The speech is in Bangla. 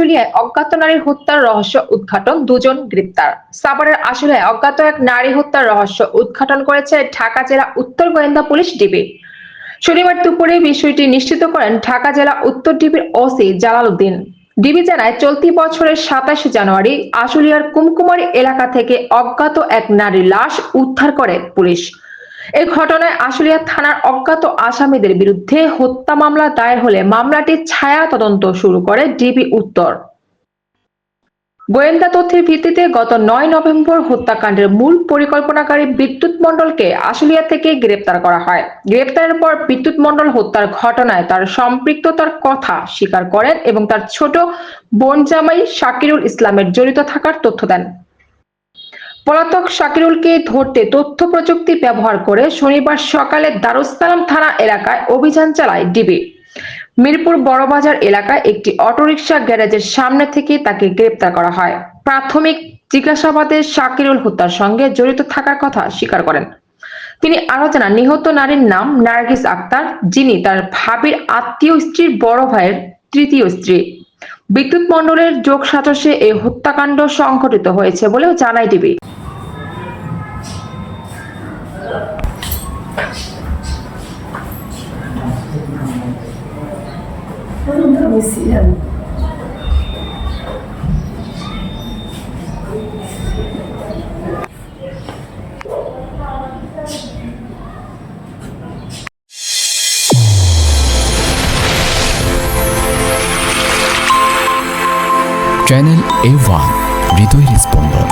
আশুলিয়ায় অজ্ঞাত নারীর হত্যার রহস্য উদ্ঘাটন দুজন গ্রেপ্তার। সাভারের আশুলিয়ায় অজ্ঞাত এক নারী হত্যার রহস্য উদ্ঘাটন করেছে ঢাকা জেলা উত্তর গোয়েন্দা পুলিশ ডিবি। শনিবার দুপুরে বিষয়টি নিশ্চিত করেন ঢাকা জেলা উত্তর ডিবির ওসি জালাল উদ্দিন। ডিবি জানায়, চলতি বছরের সাতাশে জানুয়ারি আশুলিয়ার কুমকুমারী এলাকা থেকে অজ্ঞাত এক নারীর লাশ উদ্ধার করে পুলিশ। এই ঘটনায় আশুলিয়া থানার অজ্ঞাত আসামিদের বিরুদ্ধে হত্যা মামলা দায়ের হলে মামলাটির ছায়া তদন্ত শুরু করে ডিবি উত্তর। গোয়েন্দা তথ্যের ভিত্তিতে গত নয় নভেম্বর হত্যাকাণ্ডের মূল পরিকল্পনাকারী বিদ্যুৎ মণ্ডলকে আশুলিয়া থেকে গ্রেপ্তার করা হয়। গ্রেপ্তারের পর বিদ্যুৎ মণ্ডল হত্যার ঘটনায় তার সম্পৃক্ততার কথা স্বীকার করেন এবং তার ছোট বোন জামাই শাকিরুল ইসলামের জড়িত থাকার তথ্য দেন। পলাতক শাকিরুলকে ধরতে তথ্য প্রযুক্তি ব্যবহার করে শনিবার সকালে দারুসালাম থানা এলাকায় অভিযান চালায় ডিবি। মিরপুর বড়বাজার এলাকায় একটি অটোরিকশা গ্যারেজের সামনে থেকে তাকে গ্রেপ্তার করা হয়। প্রাথমিক জিজ্ঞাসাবাদে শাকিরুল হত্যার সঙ্গে জড়িত থাকার কথা স্বীকার করেন। তিনি আরও জানান, নিহত নারীর নাম নার্গিস আক্তার, যিনি তার ভাবির আত্মীয় স্ত্রীর বড় ভাইয়ের তৃতীয় স্ত্রী। বিদ্যুৎ মণ্ডলের যোগ সাজসে এই হত্যাকাণ্ড সংঘটিত হয়েছে বলেও জানায় DB Nunca me hicieron. Channel A one হৃদয়ের স্পন্দন